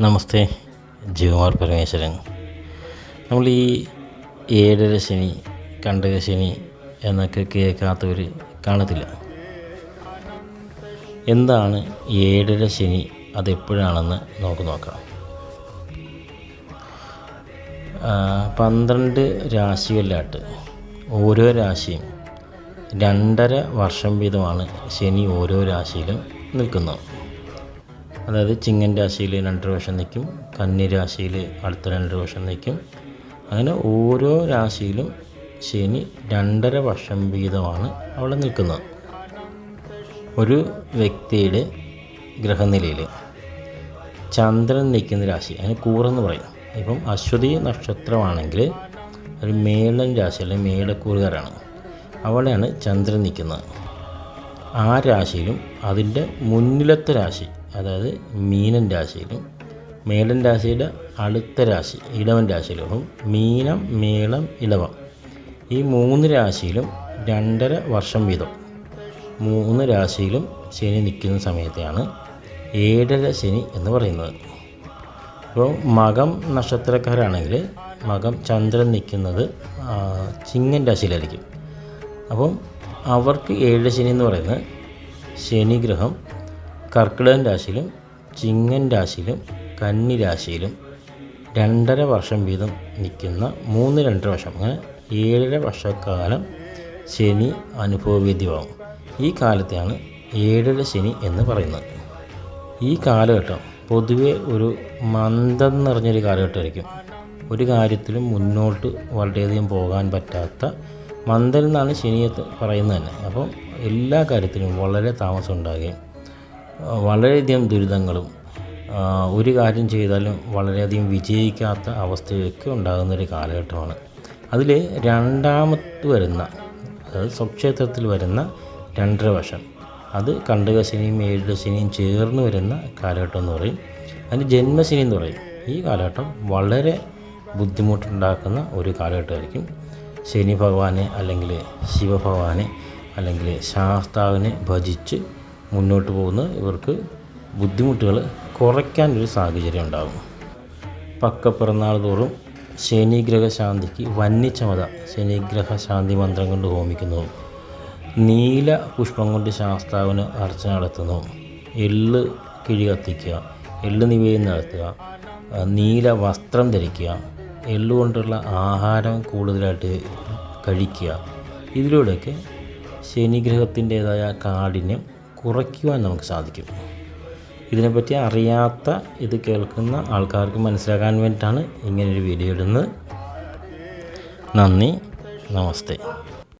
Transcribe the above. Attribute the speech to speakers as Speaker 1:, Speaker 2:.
Speaker 1: നമസ്തേ ജീവമാർ പരമേശ്വരൻ. നമ്മൾ ഈ ഏഴര ശനി കണ്ടക ശനി എന്നൊക്കെ കേൾക്കാത്തവർ കാണത്തില്ല. എന്താണ് ഏഴര ശനി അതെപ്പോഴാണെന്ന് നമുക്ക് നോക്കാം. പന്ത്രണ്ട് രാശികളിലായിട്ട് ഓരോ രാശിയും രണ്ടര വർഷം വീതമാണ് ശനി ഓരോ രാശിയിലും നിൽക്കുന്നത്. അതായത് ചിങ്ങൻ രാശിയിൽ രണ്ടര വർഷം നിൽക്കും കന്നി രാശിയിൽ അടുത്ത രണ്ടര വർഷം നിൽക്കും. അങ്ങനെ ഓരോ രാശിയിലും ശനി രണ്ടര വർഷം വീതമാണ് അവിടെ നിൽക്കുന്നത്. ഒരു വ്യക്തിയുടെ ഗ്രഹനിലയിൽ ചന്ദ്രൻ നിൽക്കുന്ന രാശി അതിന് കൂറെന്ന് പറയും. ഇപ്പം അശ്വതി നക്ഷത്രമാണെങ്കിൽ ഒരു മേളൻ രാശി അല്ലെങ്കിൽ മേളക്കൂറുകാരാണ്. അവിടെയാണ് ചന്ദ്രൻ നിൽക്കുന്നത്. ആ രാശിയിലും അതിന്റെ മുന്നിലത്തെ രാശി അതായത് മീനൻ രാശിയിലും മേലൻ രാശിയുടെ അടുത്ത രാശി ഇടവൻ രാശിയിലും മീനം മേളം ഇടവം. ഈ മൂന്ന് രാശിയിലും രണ്ടര വർഷം വീതം. മൂന്ന് രാശിയിലും ശനി നിൽക്കുന്ന സമയത്തെയാണ് ഏഴര ശനി എന്ന് പറയുന്നത്. ഇപ്പോൾ മകം നക്ഷത്രക്കാരാണെങ്കിൽ മകം ചന്ദ്രൻ നിൽക്കുന്നത് ചിങ്ങൻ രാശിയിലായിരിക്കും. അപ്പം അവർക്ക് ഏഴ് ശനി എന്ന് പറയുന്നത് ശനി ഗ്രഹം കർക്കിടകൻ രാശിയിലും ചിങ്ങൻ രാശിയിലും കന്നി രാശിയിലും രണ്ടര വർഷം വീതം നിൽക്കുന്ന മൂന്ന് രണ്ടര വർഷം അങ്ങനെ ഏഴര വർഷക്കാലം ശനി അനുഭവവേദ്യമാകും. ഈ കാലത്തെയാണ് ഏഴര ശനി എന്ന് പറയുന്നത്. ഈ കാലഘട്ടം പൊതുവെ ഒരു മന്ദം നിറഞ്ഞൊരു കാലഘട്ടമായിരിക്കും. ഒരു കാര്യത്തിലും മുന്നോട്ട് വളരെയധികം പോകാൻ പറ്റാത്ത മന്ദൻ എന്നാണ് ശനിയെ പറയുന്നത് തന്നെ. അപ്പം എല്ലാ കാര്യത്തിലും വളരെ താമസം ഉണ്ടാകുകയും വളരെയധികം ദുരിതങ്ങളും ഒരു കാര്യം ചെയ്താലും വളരെയധികം വിജയിക്കാത്ത അവസ്ഥയൊക്കെ ഉണ്ടാകുന്നൊരു കാലഘട്ടമാണ്. അതിൽ രണ്ടാമത് വരുന്ന അതായത് സ്വക്ഷേത്രത്തിൽ വരുന്ന രണ്ടര വർഷം അത് കണ്ടകശനിയും ഏഴരശനിയും ചേർന്ന് വരുന്ന കാലഘട്ടം എന്ന് പറയും. അതിന് ജന്മശനി എന്ന് പറയും. ഈ കാലഘട്ടം വളരെ ബുദ്ധിമുട്ടുണ്ടാക്കുന്ന ഒരു കാലഘട്ടമായിരിക്കും. ശനി ഭഗവാനെ അല്ലെങ്കിൽ ശിവഭഗവാനെ അല്ലെങ്കിൽ ശാസ്താവിനെ ഭജിച്ച് മുന്നോട്ട് പോകുന്ന ഇവർക്ക് ബുദ്ധിമുട്ടുകൾ കുറയ്ക്കാനൊരു സാഹചര്യം ഉണ്ടാകും. പക്ക പിറന്നാൾ തോറും ശനിഗ്രഹ ശാന്തിക്ക് വന്യചമത ശനിഗ്രഹ ശാന്തി മന്ത്രം കൊണ്ട് ഹോമിക്കുന്നു. നീല പുഷ്പം കൊണ്ട് ശാസ്താവിന് അർച്ചന നടത്തുന്നു. എള്ള് കിഴി കത്തിക്കുക എള്ള് നിവേദനം നടത്തുക നീല വസ്ത്രം ധരിക്കുക എള്ള് കൊണ്ടുള്ള ആഹാരം കൂടുതലായിട്ട് കഴിക്കുക. ഇതിലൂടെയൊക്കെ ശനിഗ്രഹത്തിന്റേതായ കാഠിന്യം കുറയ്ക്കുവാൻ നമുക്ക് സാധിക്കും. ഇതിനെപ്പറ്റി അറിയാത്ത ഇത് കേൾക്കുന്ന ആൾക്കാർക്ക് മനസ്സിലാക്കാൻ വേണ്ടിയിട്ടാണ് ഇങ്ങനൊരു വീഡിയോ ഇടുന്നത്. നന്ദി. നമസ്തേ.